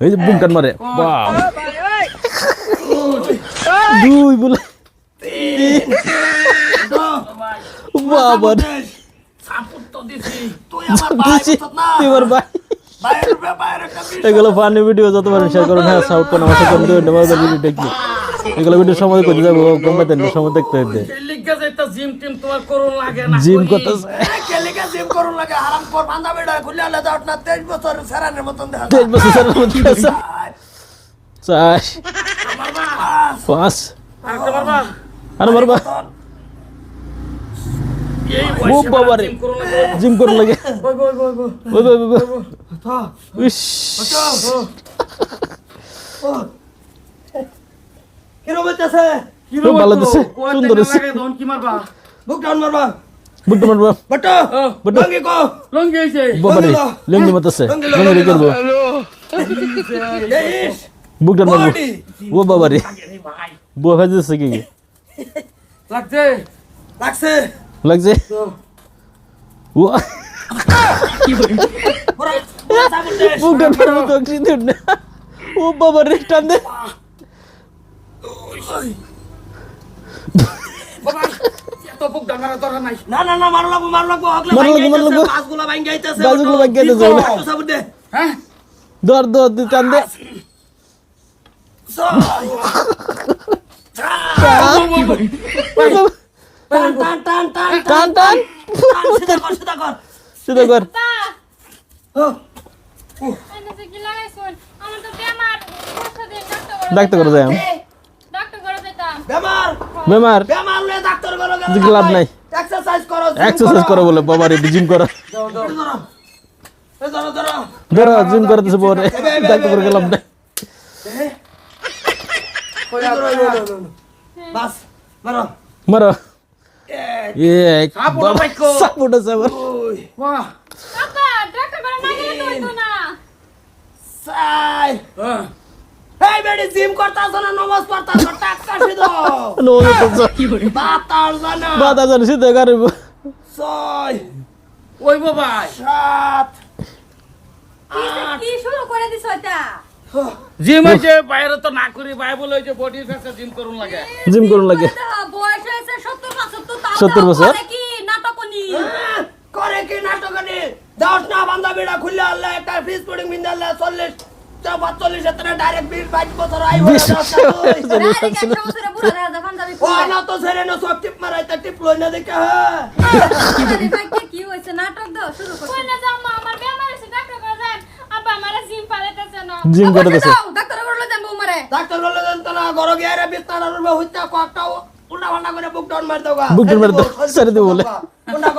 এই যে বুকটান মারে। বাপ দুই বলে। বাবা রে। দিছি, তুই আমার ভাই এগুলো ফানি ভিডিও যত পারেন শেয়ার করুন হ্যাঁ সাউথ কোন আমার সাথে ভিডিও আমাদের ভিডিও দেখি এগুলো ভিডিও সময় করতে যাব কম সময় দেখতে হইতে জিম টিম তোমার করুন লাগে না জিম করতেছে কেলিকা জিম করুন লাগে হারাম কর বান্ধা বেড়া খুলে আলে যাও না তেইশ বছর সেরানের মতন দেখা তেইশ বছর স্যার মধ্যে আছে চার পাঁচ। একটা বাবা আর মারবা এই ও বয়সে বাবা রে। জিম করুন লাগে। জিম করুন লাগে। বই বই বই বই ওই ওই ওই, ওই। ইস কিরম হইতেছে? কি খুব ভালো দিছে, সুন্দর দিছে। কি মারবা? বুক ডাউন মারবা। বুট্টু মারবা। বটো ও, বটো। লঙ্গি কো। লঙ্গি হইছে। বাবা লঙ্গি মাতাছে লঙ্গি লো, লঙ্গি লঙ্গি করব মারবো। ও বাবা রে। আরে ভাই। বুয়া ভাই কি লাগছে? লাগছে। লাগছে? ও। মারবো তো কি দিন ও বাবা রে টান দে বাবা এত বুক ডামারা দরকার নাই না না না মারো লাগবো মারো লাগবো হগলে মারো ভাই লাগবো, মারো লাগবো। পাঁচগুলা ভাই গাইতেছে গাছগুলো ভাঙ্গা যাইতেছে, বলে। সাবুন দে হ্যাঁ দর দর দি টান দে টান কর কর কর ডাক্তার করে যাই বেমার বেমার লয়ে ডাক্তার গেল দিকে লাভ নাই। এক্সারসাইজ করো এক্সারসাইজ করে বলে বাবা রে জিম করো ধরো ধরো ধরো ধরো জিম করতেছে পরে ডাক্তার। বাস মারো মারো এ সাপোর্ট আছে বাহ কাকা করে না গেলে তো না হ্যাঁ এই বেডি জিম করতাছ না নামাজ পড়তাছ? টাকা সিধো নামাজ পড়ছ বাতার জানা বাতার জানা সিধো গারিব ছয়। ওই বাবা। সাত। কি শুরু করে দিছ এটা? হ্যাঁ। জিম হইছে বাইরে তো না করি বাইবেল হইছে বডি ফ্যাসে জিম করুন লাগে। জিম করুন লাগে। বয়স হইছে 70 বছর তো তাও 70 বছর? কি নাটক নি হ্যাঁ, করে কি নাটক নি দশ না বান্দা বেড়া খুললে আল্লাহ একটা ফ্রিজ পুডিং বিন্দা 40 জিম পালাইতেছে না জিম করে। দিছে ডাক্তার করে যান। বউমারে ডাক্তার বললে দেন তো না ঘর গিয়ে রে বিছনার উপরে হইতা কয়েকটা উল্টা পাল্টা করে বুক ডাউন মার দাও বুক ডাউন মার দাও, ছেড়ে দিবো বলে। কোনটা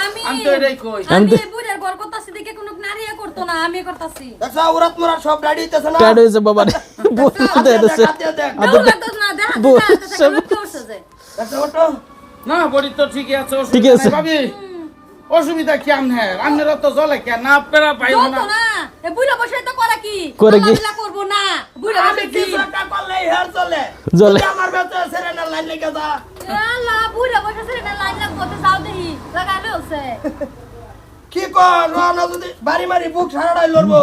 আমি আমি তো এটাই কই। আমি বুড়ের ঘর করতাছি দেখে কোনো নারী করতো না আমি করতাছি। দেখছ উরাত মুরাত সব গাড়ি হইতেছে না? টাইড হয়েছে বাবা রে? বলতে হয়েছে হাত দিয়ে দেখ ভালো লাগতো না দেখা বউ, দিতা সব- তো করছে যে দেখছ ওটো না বডি তো ঠিকই আছে ঠিকই অসুবিধা আছে। ভাবি। অসুবিধা কি আমনে আমনেরা তো জলে কে না আপনারা পাইব না। না এ বুড়া বসে তো করে কি? করে কি? না বুড়া আমি বসে কি একটা করলে হেয়ার চলে জ্বলে। যদি আমার বেতে সেরেনার লাইন লেগে যা। আল্লাহ বুড়া বসে ছেড়ে না লাইন লাগবো তো যাও দেখি। লাগাই লছে কি কর না যদি বাড়ি মারি বুক সারাটাই লড়বো।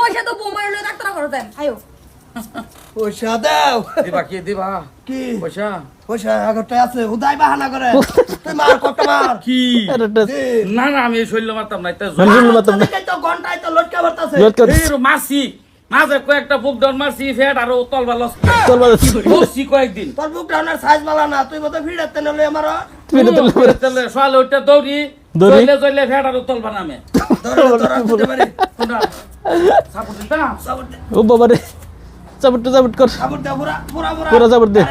পয়সা তো বউ মারলে ডাক্তার করে দেন আয়ো। পয়সা দাও। দিবা কি দিবা? কি? পয়সা? পয়সা আগরটা আছে উদাই বাহানা করে। তুই মার কত মার। কি? আরে টা- দে। না না আমি শৈল মারতাম না এটা আমি শুনলাম না। তো ঘন্টায় তো লটকা মাঝে কয়েকটা বুক ডাউন মারছি ফেট আর কয়েকদিন। তোর বুক ডাউনের সাইজ বালা না তুই মতো ভিড়াতে নলে আমার তুমি তো তোর সোয়ালে ওইটা দৌড়ি দৌড়ি? দৌড়লে চললে ফেট আর তল বানামে ও বাবা রে। কর। দে পুরা পুরা পুরা। দে।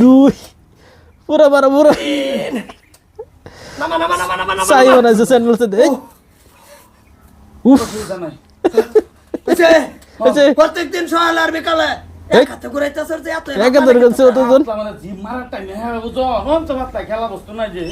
দুই। পুরা বারা পুরা। নামা সাই বানাইছে স্যান্ডেল উফ। প্রত্যেকদিন সকালে আর বিকালে হ্যাঁ খেলা বস্তু নাই যে।